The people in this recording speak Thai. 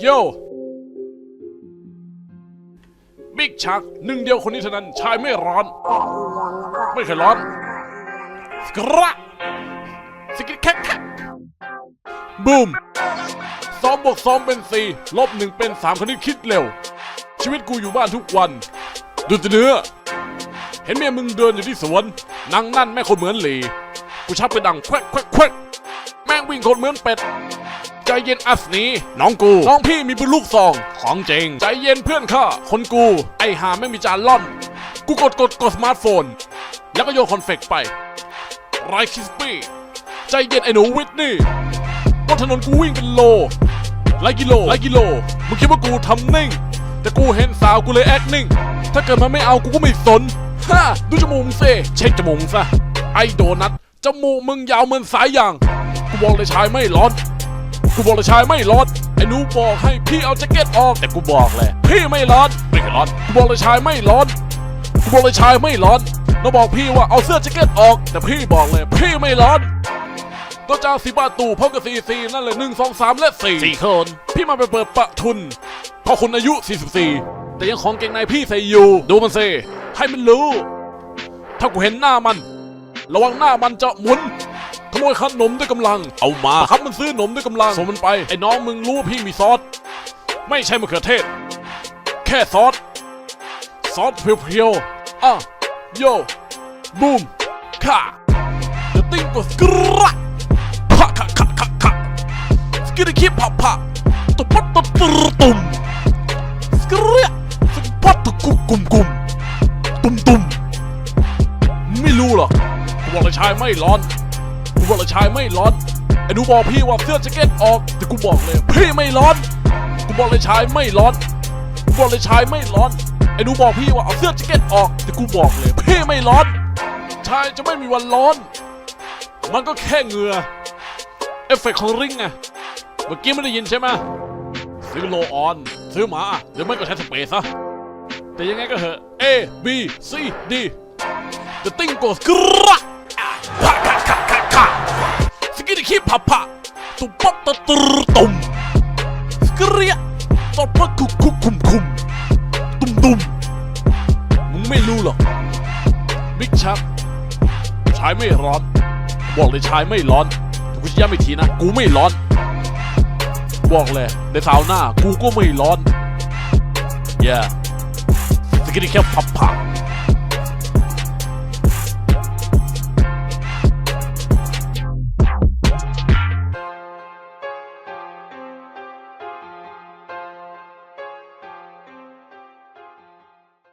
โยบิ๊กชักหนึ่งเดียวคนนี้เท่านั้นชายไม่ร้อน ไม่เคยร้อนสกระสกิแคคบูมสองบวกสองเป็นสี่ลบหนึ่งเป็นสามคณิตคิดเร็ว ชีวิตกูอยู่บ้านทุกวัน ดูแต่เนื้อ เห็นเมียมึงเดินอยู่ที่สวนนางนั่นแม่คนเหมือนหลี กูชักไปดังแควกแควกแควกแม่งวิ่งคนเหมือนเป็ด ใจเย็นอัสนีน้องกู น้องพี่มีปืนลูกซอง ของจริงใจเย็นเพื่อนข้า คนกู ไอหาไม่มีจานล่อน กูกดกดกดสมาร์ทโฟน แล้วก็โยนคอนเฟกต์ไปไรคิสปี้ ใจเย็นไอหนูวิทนี่บนถนนกูวิ่งเป็นโลหลายกิโลหลายกิโล มึงคิดว่ากูทำนิ่ง แต่กูเห็นสาวกูเลยแอคนิ่ง ถ้าเกิดมันไม่เอากูก็ไม่สนฮ่าดูจมูกมึงเซเช็คจมูกมึงซะ ไอโดนัทจมูกมึงยาวเหมือนสายยาง กูบอกเลยชายไม่ร้อน กูบอกเลยชายไม่ร้อนไอ้หนูบอกให้พี่เอาแจ็คเก็ตออก แต่กูบอกเลยพี่ไม่ร้อนไม่ร้อนกูบอกเลยชายไม่ร้อนกูบอกเลยชายไม่ร้อนน้องบอกพี่ว่าเอาเสื้อแจ็คเก็ตออก แต่พี่บอกเลยพี่ไม่ร้อนตัวจ้างสีบาทตู่พร้อมกับสี่สี่นั่นเลยหนึ่งสองสามและสี่สี่คน พี่มาไปเปิดประทุนเพราะคุณอายุ 44 แต่ยังของเก่งในพี่ใส่อยู่ ดูมันสิให้มันรู้ ถ้ากูเห็นหน้ามัน ระวังหน้ามันจะหมุน ขโมยขนมด้วยกำลัง เอามาครับมันซื้อหนมด้วยกำลังส่งมันไปไอ้น้องมึงรู้ว่าพี่มีซอส ไม่ใช่มะเขือเทศ แค่ซอส ซอสเพียวๆอะโยบูมค่ะเดติ้งกดสกระพะคะคะคะคะสกิดคิปพะพะตุปัตตุตุรตุมสกระสกปัตตุกุกุมกุมตุมตุมไม่รู้หรอกบอกเลยชายไม่ร้อน กูบอกเลยชายไม่ร้อนไอ้หนูบอกพี่ว่าเสื้อแจ็คเก็ตออกแต่กูบอกเลยพี่ไม่ร้อนกูบอกเลยชายไม่ร้อนกูบอกเลยชายไม่ร้อนไอ้หนูบอกพี่ว่าเอาเสื้อแจ็คเก็ตออกแต่กูบอกเลยพี่ไม่ร้อน ชายจะไม่มีวันร้อน มันก็แค่เหงื่อเอฟเฟกต์ของริงไงเมื่อกี้ไม่ได้ยินใช่ไหมซื้อโลออน ซื้อหมาหรือไม่ก็ใช้สเปรย์ซะแต่ยังไงก็เหอะ A B C D The thing goes กระ พะพะตุปัตตตรตุมสกเรียตบปะคุกคุกคุมคุมตุมตุมมึงไม่รู้หรอกบิ๊กชักชายไม่ร้อน บอกเลยชายไม่ร้อนกูจะย้ำอีกทีนะ กูไม่ร้อน บอกเลยในสาวหน้า กูก็ไม่ร้อน yeah สกิดแค่พับผัก